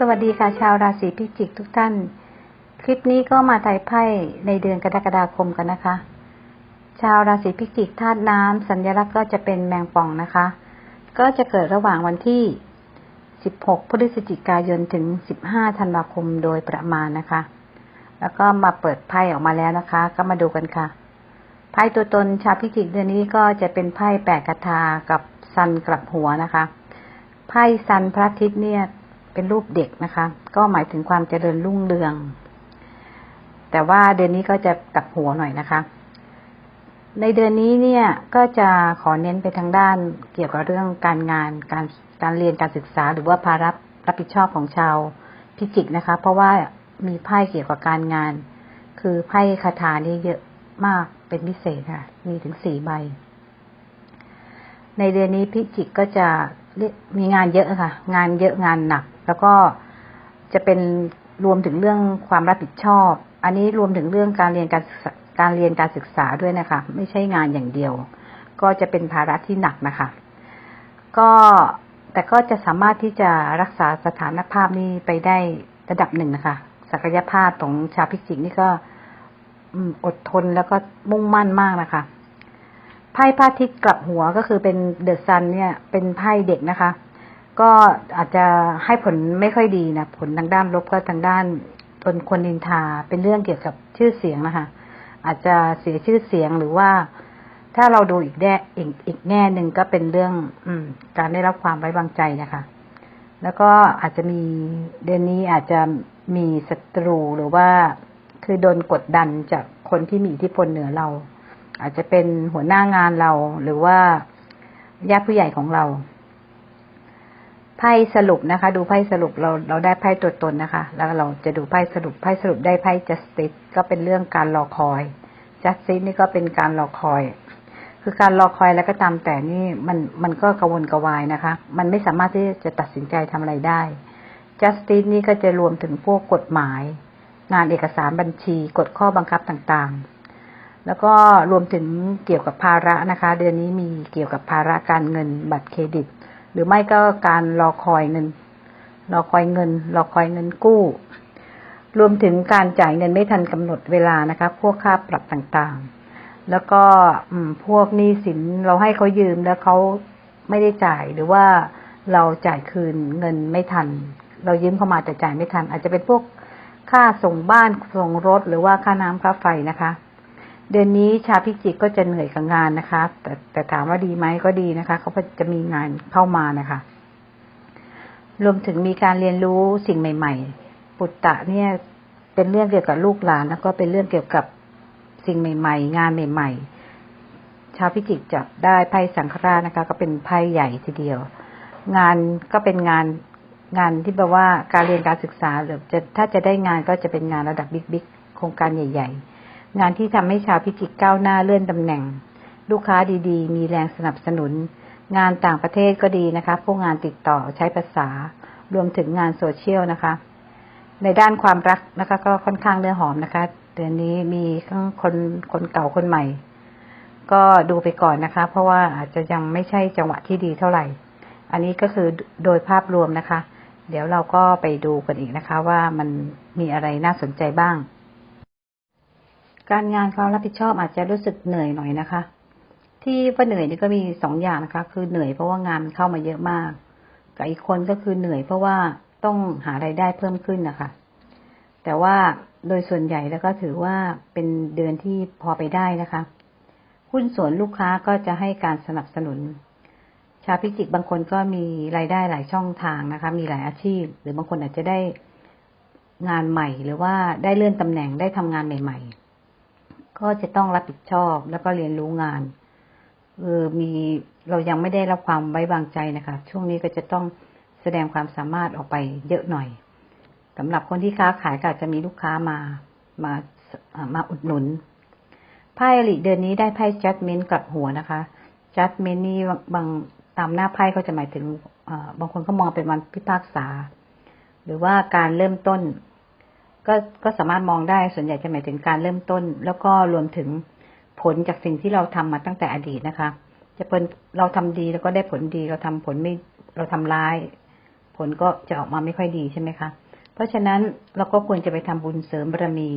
สวัสดีค่ะชาวราศีพิจิกทุกท่าน คลิปนี้ก็มาไทยไพ่ในเดือนกรกฎาคมกันนะคะ ชาวราศีพิจิกธาตุน้ำสัญลักษณ์ก็จะเป็นแมงป่องนะคะ ก็จะเกิดระหว่างวันที่ 16 พฤศจิกายนถึง 15 ธันวาคมโดยประมาณนะคะ แล้วก็มาเปิดไพ่ออกมาแล้วนะคะ ก็มาดูกันค่ะ ไพ่ตัวตนชาวพิจิกเดือนนี้ก็จะเป็นไพ่แปดกทากับซันกลับหัวนะคะ ไพ่ซันพระอาทิตย์เนี่ย เป็นรูปเด็กนะคะ ก็หมายถึงความเจริญรุ่งเรือง แต่ว่าเดือนนี้ก็จะกลับหัวหน่อยนะคะ ในเดือนนี้เนี่ยก็จะขอเน้นไปทางด้านเกี่ยวกับเรื่องการงานการการเรียนการศึกษา หรือว่าภาระรับผิดชอบของชาวพิจิกนะคะ เพราะว่ามีไพ่เกี่ยวกับการงาน คือไพ่คาถานี่เยอะมากเป็นพิเศษค่ะ มีถึงสี่ใบ ในเดือนนี้พิจิกก็จะมีงานเยอะค่ะ งานเยอะงานหนัก แล้วก็จะเป็นรวมถึงเรื่องความรับผิดชอบ อันนี้รวมถึงเรื่องการเรียนการการเรียนการศึกษาด้วยนะคะ ไม่ใช่งานอย่างเดียว ก็จะเป็นภาระที่หนักนะคะ ก็แต่ก็จะสามารถที่จะรักษาสถานภาพนี้ไปได้ระดับหนึ่งนะคะ ศักยภาพของชาวพิจิกนี่ก็อดทนแล้วก็มุ่งมั่นมากนะคะ ไพ่พระอาทิตย์กลับหัวก็คือเป็นเดอะซันเนี่ย เป็นไพ่เด็กนะคะ ก็อาจจะให้ผลไม่ค่อยดีนะผลทางด้านลบก็ทางด้านทนคนนินทาเป็นเรื่องเกี่ยวกับชื่อเสียงนะคะอาจจะเสียชื่อเสียงหรือว่า ถ้าเราดูอีกแง่อีกอีกแง่หนึ่งก็เป็นเรื่อง อืม การได้รับความไว้วางใจนะคะ แล้วก็อาจจะมีเดือนนี้อาจจะมีศัตรูหรือว่าคือโดนกดดันจากคนที่มีอิทธิพลเหนือเรา อาจจะเป็นหัวหน้างานเราหรือว่าญาติผู้ใหญ่ของเรา ไพ่สรุปนะคะ ดูไพ่สรุปเราเราได้ไพ่ตัวตนนะคะ แล้วเราจะดูไพ่สรุปไพ่สรุปได้ไพ่ justice ก็เป็นเรื่องการรอคอย justice นี่ก็เป็นการรอคอย คือการรอคอยแล้วก็ตามแต่นี่มันมันก็กระวนกระวายนะคะ มันไม่สามารถที่จะตัดสินใจทำอะไรได้ justice นี่ก็จะรวมถึงพวกกฎหมาย งานเอกสารบัญชีกฎข้อบังคับต่างๆ แล้วก็รวมถึงเกี่ยวกับภาระนะคะ เดือนนี้มีเกี่ยวกับภาระการเงินบัตรเครดิต หรือไม่ก็การรอคอยเงิน รอคอยเงิน รอคอยเงินกู้ รวมถึงการจ่ายเงินไม่ทันกำหนดเวลานะคะ พวกค่าปรับต่างๆ แล้วก็พวกหนี้สินเราให้เขายืมแล้วเขาไม่ได้จ่ายหรือว่าเราจ่ายคืนเงินไม่ทัน เรายืมเข้ามาแต่จ่ายไม่ทัน อาจจะเป็นพวกค่าส่งบ้านส่งรถหรือว่าค่าน้ำค่าไฟนะคะ เดือนนี้ชาวพิจิกก็จะเหนื่อยกับงานนะคะ แต่แต่ถามว่าดีไหมก็ดีนะคะ เขาจะมีงานเข้ามานะคะ รวมถึงมีการเรียนรู้สิ่งใหม่ ๆ ปุตตะเนี่ย เป็นเรื่องเกี่ยวกับลูกหลาน แล้วก็เป็นเรื่องเกี่ยวกับสิ่งใหม่ ๆ งานใหม่ ๆ ชาวพิจิกจับได้ไพ่สังฆราชนะคะ ก็เป็นไพ่ใหญ่ทีเดียว งานก็เป็นงานงานที่แปลว่าการเรียนการศึกษาหรือจะถ้าจะได้งานก็จะเป็นงานระดับบิ๊กๆโครงการใหญ่ ๆ งานที่ทำให้ชาวพิจิกก้าวหน้าเลื่อนตำแหน่ง ลูกค้าดีๆ มีแรงสนับสนุน งานต่างประเทศก็ดีนะคะ พวกงานติดต่อใช้ภาษา รวมถึงงานโซเชียลนะคะ ในด้านความรักนะคะ ก็ค่อนข้างเนื้อหอมนะคะ เดือนนี้มีทั้งคนคนเก่าคนใหม่ ก็ดูไปก่อนนะคะ เพราะว่าอาจจะยังไม่ใช่จังหวะที่ดีเท่าไหร่ อันนี้ก็คือโดยภาพรวมนะคะ เดี๋ยวเราก็ไปดูกันอีกนะคะ ว่ามันมีอะไรน่าสนใจบ้าง การงานความรับผิดชอบอาจจะรู้สึกเหนื่อยหน่อยนะคะ ที่ว่าเหนื่อยนี่ก็มีสองอย่างนะคะ คือเหนื่อยเพราะว่างานเข้ามาเยอะมาก กับอีกคนก็คือเหนื่อยเพราะว่าต้องหาไรายได้เพิ่มขึ้นนะคะ แต่ว่าโดยส่วนใหญ่แล้วก็ถือว่าเป็นเดือนที่พอไปได้นะคะหุ้นส่วนลูกค้าก็จะให้การสนับสนุน ชาวพิจิกบางคนก็มีรายได้หลายช่องทางนะคะ มีหลายอาชีพ หรือบางคนอาจจะได้งานใหม่ หรือว่าได้เลื่อนตำแหน่งได้ทำงานใหม่ ๆ ก็จะต้องรับผิดชอบแล้วก็เรียนรู้งานเออมีเรายังไม่ได้รับความไว้วางใจนะคะ ช่วงนี้ก็จะต้องแสดงความสามารถออกไปเยอะหน่อยสำหรับคนที่ค้าขายก็จะมีลูกค้ามามามาอุดหนุนไพ่อลิเดือนนี้ได้ไพ่จัดเมนต์กับหัวนะคะจัดเมนต์นี่บางตามหน้าไพ่ก็จะหมายถึงบางคนก็มองเป็นวันพิพากษา หรือว่าการเริ่มต้น ก็ก็สามารถมองได้ส่วนใหญ่จะหมายถึงการเริ่มต้น แล้วก็รวมถึงผลจากสิ่งที่เราทำมาตั้งแต่อดีตนะคะ จะเป็นเราทำดีแล้วก็ได้ผลดีเราทำผลไม่เราทำร้าย ผลก็จะออกมาไม่ค่อยดีใช่ไหมคะเพราะฉะนั้นเราก็ควรจะไปทำบุญเสริมบารมี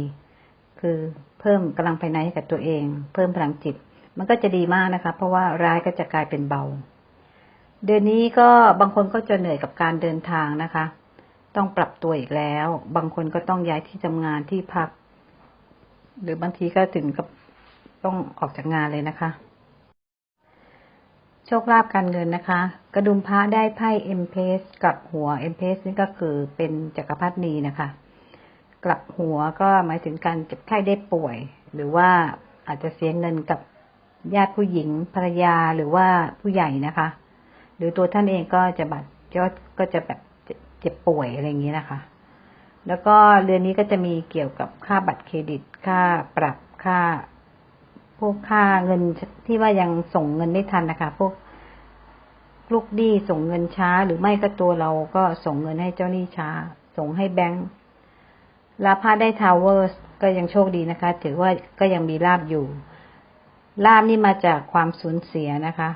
คือเพิ่มกำลังภายในให้กับตัวเอง เพิ่มพลังจิต มันก็จะดีมากนะคะ เพราะว่าร้ายก็จะกลายเป็นเบา เดือนนี้ก็บางคนก็จะเหนื่อยกับการเดินทางนะคะ ต้องปรับตัวอีกแล้ว บางคนก็ต้องย้ายที่ทำงานที่พัก หรือบางทีก็ถึงกับต้องออกจากงานเลยนะคะ โชคลาภการเงินนะคะ กระดุมพระได้ไพ่เอ็มเพสกับหัวเอ็มเพสนี่ก็คือเป็นจักรพรรดินีนะคะ กลับหัวก็หมายถึงการเจ็บไข้ได้ป่วย หรือว่าอาจจะเสียเงินกับญาติผู้หญิงภรรยาหรือว่าผู้ใหญ่นะคะ หรือตัวท่านเองก็จะบาดก็ก็จะแบบ เจ็บป่วยอะไรอย่างนี้นะคะ แล้วก็เรือนนี้ก็จะมีเกี่ยวกับค่าบัตรเครดิต ค่าปรับค่า พวกค่าเงินที่ว่ายังส่งเงินไม่ทันนะคะ พวกลูกหนี้ส่งเงินช้า หรือไม่ก็ตัวเราก็ส่งเงินให้เจ้าหนี้ช้า ส่งให้แบงก์ลาพาได้ทาวเวอร์สก็ยังโชคดีนะคะ ถือว่าก็ยังมีลาบอยู่ ลาบนี่มาจากความสูญเสียนะคะ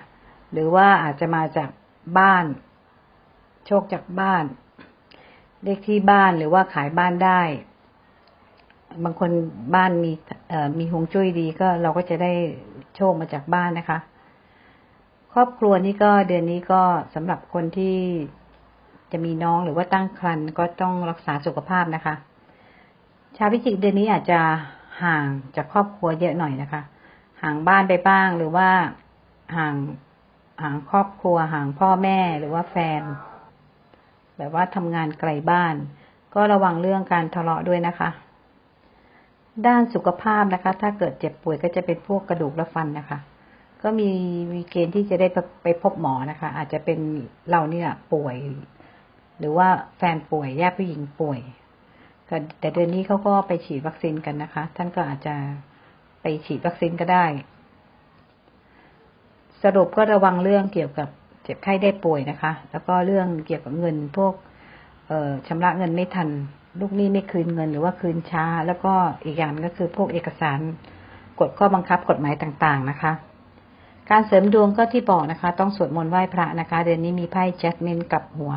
หรือว่าอาจจะมาจากบ้าน โชคจากบ้าน เลขที่บ้านหรือว่าขายบ้านได้ บางคนบ้านมีมีฮวงจุ้ยดีก็เราก็จะได้โชคมาจากบ้านนะคะ ครอบครัวนี่ก็เดือนนี้ก็สำหรับคนที่จะมีน้องหรือว่าตั้งครรภ์ก็ต้องรักษาสุขภาพนะคะ ชาวพิจิกเดือนนี้อาจจะห่างจากครอบครัวเยอะหน่อยนะคะ ห่างบ้านไปบ้างหรือว่าห่างห่างครอบครัวห่างพ่อแม่หรือว่าแฟน แบบว่าทำงานไกลบ้าน ก็ระวังเรื่องการทะเลาะด้วยนะคะ ด้านสุขภาพนะคะ ถ้าเกิดเจ็บป่วยก็จะเป็นพวกกระดูกและฟันนะคะ ก็มีมีเกณฑ์ที่จะได้ไปพบหมอนะคะ อาจจะเป็นเราเนี่ยป่วย หรือว่าแฟนป่วยญาติผู้หญิงป่วยแต่เดือนนี้เขาก็ไปฉีดวัคซีนกันนะคะ ท่านก็อาจจะไปฉีดวัคซีนก็ได้ สรุปก็ระวังเรื่องเกี่ยวกับ จ็บไข้ได้ป่วยนะคะ แล้วก็เรื่องเกี่ยวกับเงินพวก เออชำระเงินไม่ทัน ลูกหนี้ไม่คืนเงินหรือว่าคืนช้า แล้วก็อีกอย่างก็คือพวกเอกสารกฎข้อบังคับกฎหมายต่างๆนะคะ การเสริมดวงก็ที่บอกนะคะ ต้องสวดมนต์ไหว้พระนะคะ เดือนนี้มีไพ่แจ็คเมนกับหัว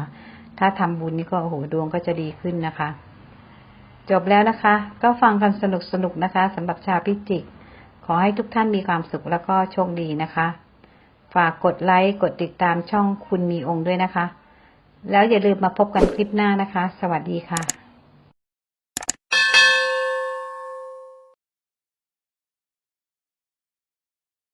ถ้าทำบุญนี่ก็โอ้โหดวงก็จะดีขึ้นนะคะ จบแล้วนะคะ ก็ฟังกันสนุกสนุกๆนะคะสำหรับชาวพิจิก ขอให้ทุกท่านมีความสุขแล้วก็โชคดีนะคะ ฝากกดไลค์ กดติดตามช่องคุณมีองค์ด้วยนะคะ แล้วอย่าลืมมาพบกันคลิปหน้านะคะ สวัสดีค่ะ